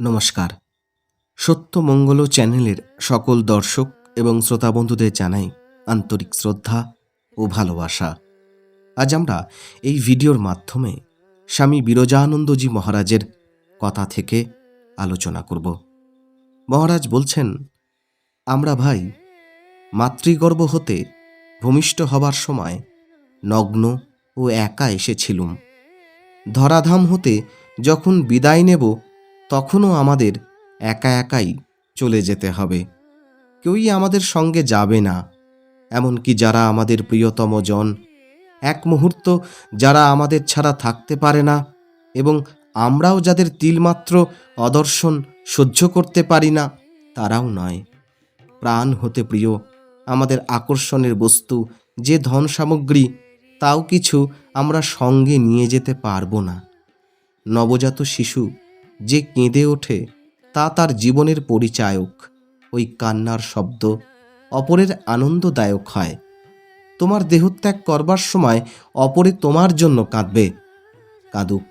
নমস্কার। সত্যমঙ্গল চ্যানেলের সকল দর্শক এবং শ্রোতা বন্ধুদের জানাই আন্তরিক শ্রদ্ধা ও ভালোবাসা। আজ আমরা এই ভিডিওর মাধ্যমে স্বামী বিরজানন্দজি মহারাজের কথা থেকে আলোচনা করব। মহারাজ বলছেন, আমরা ভাই, মাতৃগর্ভ হতে ভূমিষ্ঠ হবার সময় নগ্ন ও একা এসেছিলুম। ধরাধাম হতে যখন বিদায় নেব তখনও আমাদের একা একাই চলে যেতে হবে। কেউই আমাদের সঙ্গে যাবে না। এমনকি যারা আমাদের প্রিয়তম জন, এক মুহূর্ত যারা আমাদের ছাড়া থাকতে পারে না এবং আমরাও যাদের তিলমাত্র অদর্শন সহ্য করতে পারি না, তারাও নয়। প্রাণ হতে প্রিয়, আমাদের আকর্ষণের বস্তু, যে ধন সামগ্রী, তাও কিছু আমরা সঙ্গে নিয়ে যেতে পারব না। নবজাত শিশু যে কেঁদে ওঠে, তা তার জীবনের পরিচায়ক। ওই কান্নার শব্দ অপরের আনন্দদায়ক হয়। তোমার দেহত্যাগ করবার সময় অপরে তোমার জন্য কাঁদবে। কাঁদুক।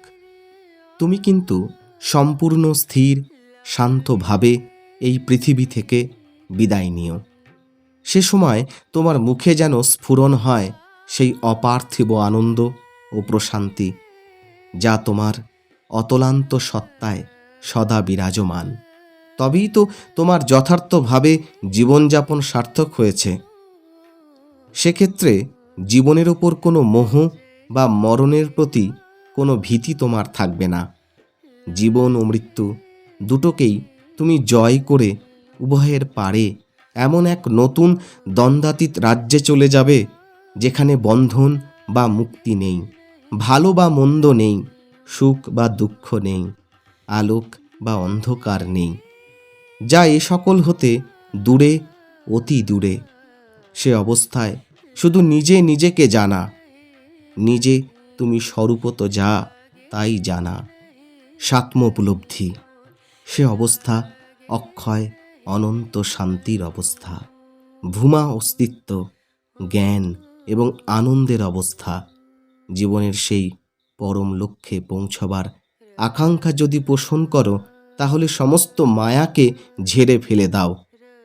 তুমি কিন্তু সম্পূর্ণ স্থির, শান্তভাবে এই পৃথিবী থেকে বিদায় নিও। সে সময় তোমার মুখে যেন স্ফুরণ হয় সেই অপার্থিব আনন্দ ও প্রশান্তি, যা তোমার অতলান্ত সত্তায় সদা বিরাজমান। তবেই তো তোমার যথার্থভাবে জীবনযাপন সার্থক হয়েছে। সেক্ষেত্রে জীবনের ওপর কোনো মোহ বা মরণের প্রতি কোনো ভীতি তোমার থাকবে না। জীবন ও মৃত্যু দুটোকেই তুমি জয় করে উভয়ের পারে এমন এক নতুন দ্বন্দ্বাতীত রাজ্যে চলে যাবে, যেখানে বন্ধন বা মুক্তি নেই, ভালো বা মন্দ নেই। সুখ বা দুঃখ নেই, আলোক বা অন্ধকার নেই। যা এ সকল হতে দূরে, অতি দূরে। সে অবস্থায় শুধু নিজে নিজেকে জানা। নিজে তুমি স্বরূপত যা, তাই জানা। সাত্ম উপলব্ধি। সে অবস্থা অক্ষয়, অনন্ত শান্তির অবস্থা। ভূমা অস্তিত্ব, জ্ঞান এবং আনন্দের অবস্থা। জীবনের সেই পরম লক্ষ্যে পৌঁছবার। আকাঙ্ক্ষা যদি পোষণ করো, তাহলে সমস্ত মায়াকে ঝেড়ে ফেলে দাও।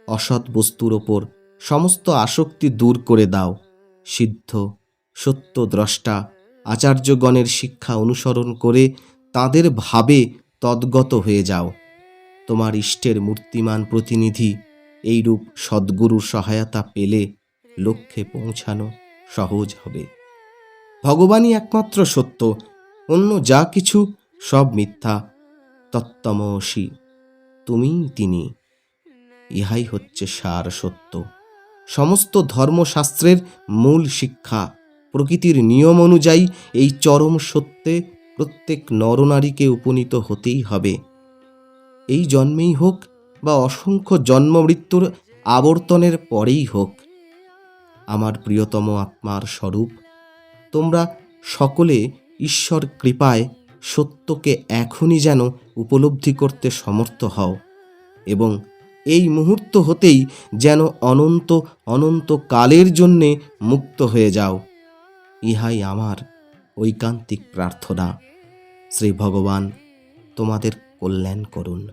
অসৎ বস্তুর ওপর সমস্ত আসক্তি দূর করে দাও। সিদ্ধ, সত্য দ্রষ্টা আচার্যগণের শিক্ষা অনুসরণ করে তাদের ভাবে তদ্গত হয়ে যাও। তোমার ইষ্টের মূর্তিমান প্রতিনিধি এইরূপ সদ্গুরুর সহায়তা পেলে লক্ষ্যে পৌঁছানো সহজ হবে। ভগবানই একমাত্র সত্য, অন্য যা কিছু সব মিথ্যা। তত্তমসি তুমিই তিনি, ইহাই হচ্ছে সার সত্য। সমস্ত ধর্মশাস্ত্রের মূল শিক্ষা, প্রকৃতির নিয়ম অনুযায়ী এই চরম সত্যে প্রত্যেক নরনারীকে উপনীত হতেই হবে। এই জন্মেই হোক বা অসংখ্য জন্ম মৃত্যুর আবর্তনের পরেই হোক, আমার প্রিয়তম আত্মার স্বরূপ তোমরা সকলে ঈশ্বর কৃপায় সত্যকে এখনই যেন উপলব্ধি করতে সমর্থ হও এবং এই মুহূর্ত হতেই যেন অনন্ত অনন্ত কালের জন্যে মুক্ত হয়ে যাও। ইহাই আমার ঐকান্তিক প্রার্থনা। শ্রী ভগবান, তোমাদের কল্যাণ করুন।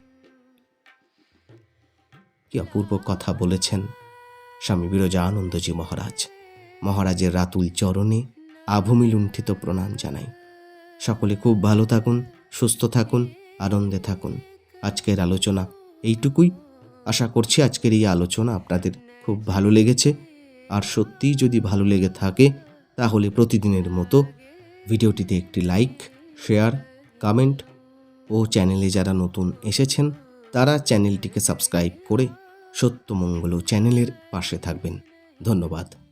কি অপূর্ব কথা বলেছেন স্বামী বিরজানন্দজি মহারাজ। মহারাজের রাতুল চরণে আভূমি লুণ্ঠিত প্রণাম জানাই। সকলে খুব ভালো থাকুন, সুস্থ থাকুন, আনন্দে থাকুন। আজকের আলোচনা এইটুকুই। আশা করছি আজকের এই আলোচনা আপনাদের খুব ভালো লেগেছে। আর সত্যিই যদি ভালো লেগে থাকে, তাহলে প্রতিদিনের মতো ভিডিওটিতে একটি লাইক, শেয়ার, কমেন্ট ও চ্যানেলে যারা নতুন এসেছেন, তারা চ্যানেলটিকে সাবস্ক্রাইব করে সত্যমঙ্গল চ্যানেলের পাশে থাকবেন। ধন্যবাদ।